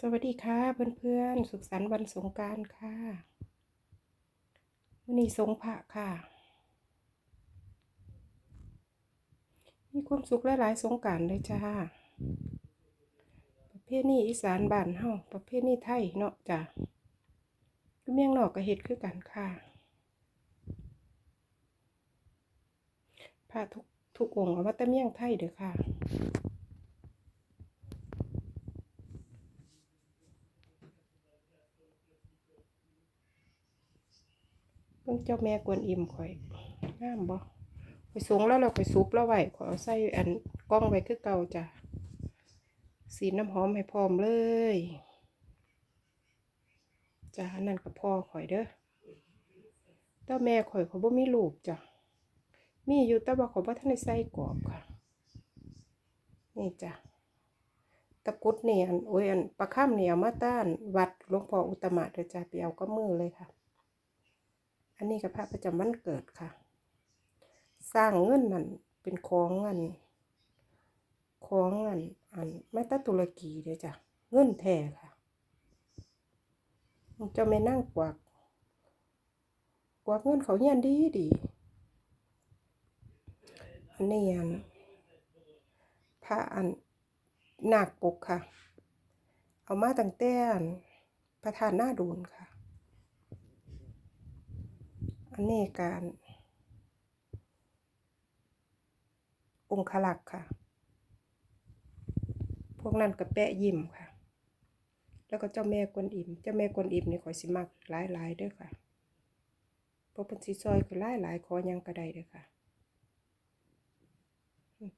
สวัสดีค่ะเพื่อนๆ สุขสันต์วันสงการค่ะวันนี้สงพระค่ะ มีความสุขหลายๆสงการเลยจ้า ประเภทนี้อีสานบ้านเฮาประเภทนี้ไทยเนาะจ้ะก็เมียงนอกก็เฮ็ดคือกันค่ะพระทุกทุกองค์เอามาแต่เมียงไทยเด้อค่ะ เพิ่งเจ้าแม่กวนอิมข่อยงามบ่ข่อยสูงแล้วเราข่อยซุปแล้วไว้ข่อยเอาใส่อันกล้องไว้คือเก่าจ้ะสีน้ำหอมให้พร้อมเลยจ้ะนั่นกับพ่อข่อยเด้อแต่แม่ข่อยเขาบ่มีลูกจ้ะมีอยู่แต่ว่าเขาบ่ทันได้ใส่กรอบค่ะ นี่จ้ะตะกุดเนี่ยอันโอ้ยอันประค่ำเนี่ยมาต้านวัดหลวงพ่ออุตตมะเด้อจ้ะไปเอาก็มือเลยค่ะ อันนี้กับพระประจำวันเกิดค่ะ สร้างเงินนั่นเป็นของเงินของเงินอันไม่ตาตุรกีเด้อจ้ะเงินแท้ค่ะเจ้าแม่นั่งกวักกวักเงินเขาเฮียนดีดีอันนี้อันพระอันหนาคปกค่ะ เอามาตั้งแต่อันประธานหน้าดูนค่ะ อันนี้การองคลักษ์ค่ะ พวกนั้นก็แปะยิ้มค่ะ แล้วก็เจ้าแม่กวนอิม เจ้าแม่กวนอิมนี่ข่อยสิมักหลายหลายด้อค่ะเพราะเป็นสีซอยก็หลายหลายๆขอยังก็ได้เด้อค่ะ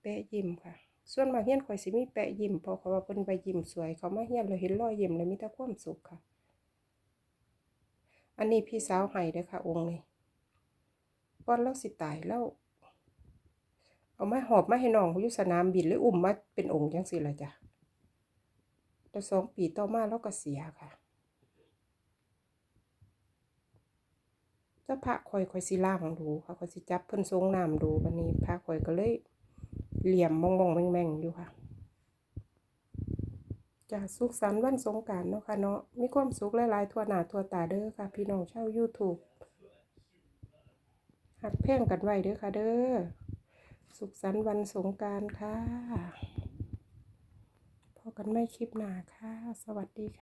แปะยิ้มค่ะ ส่วนมากเฮียนข่อยสิมีแปะยิ้มเพราะเขาว่าเพิ่นใบยิ้มสวย เขามาเฮียนแล้วเห็นรอยยิ้มแล้วมีแต่ความสุขค่ะ อันนี้พี่สาวให้เด้อค่ะ องค์นี้ ก่อนเราสิตายแล้วเอามาหอบมาให้น้องอยู่สนามบินหรืออุ้มมาเป็นองค์จังซี่ล่ะจ้ะแต่สองปีต่อมาเราก็เสียค่ะถ้าพระข่อยข่อยสิล่างดูค่ะข่อยสิจับเพิ่นทรงน้ำดูบัดนี้พระข่อยก็เลยเหลี่ยมมองมองแม่งๆอยู่ค่ะจ้ะสุขสันต์วันสงการเนาะค่ะเนาะมีความสุขหลายๆทั่วหน้าทั่วตาเด้อค่ะ พี่น้องชาว YouTube หักแพ่งกันไว้เด้อค่ะเด้อ สุขสันต์วันสงการค่ะ พอกันไม่คลิปหนาค่ะ สวัสดีค่ะ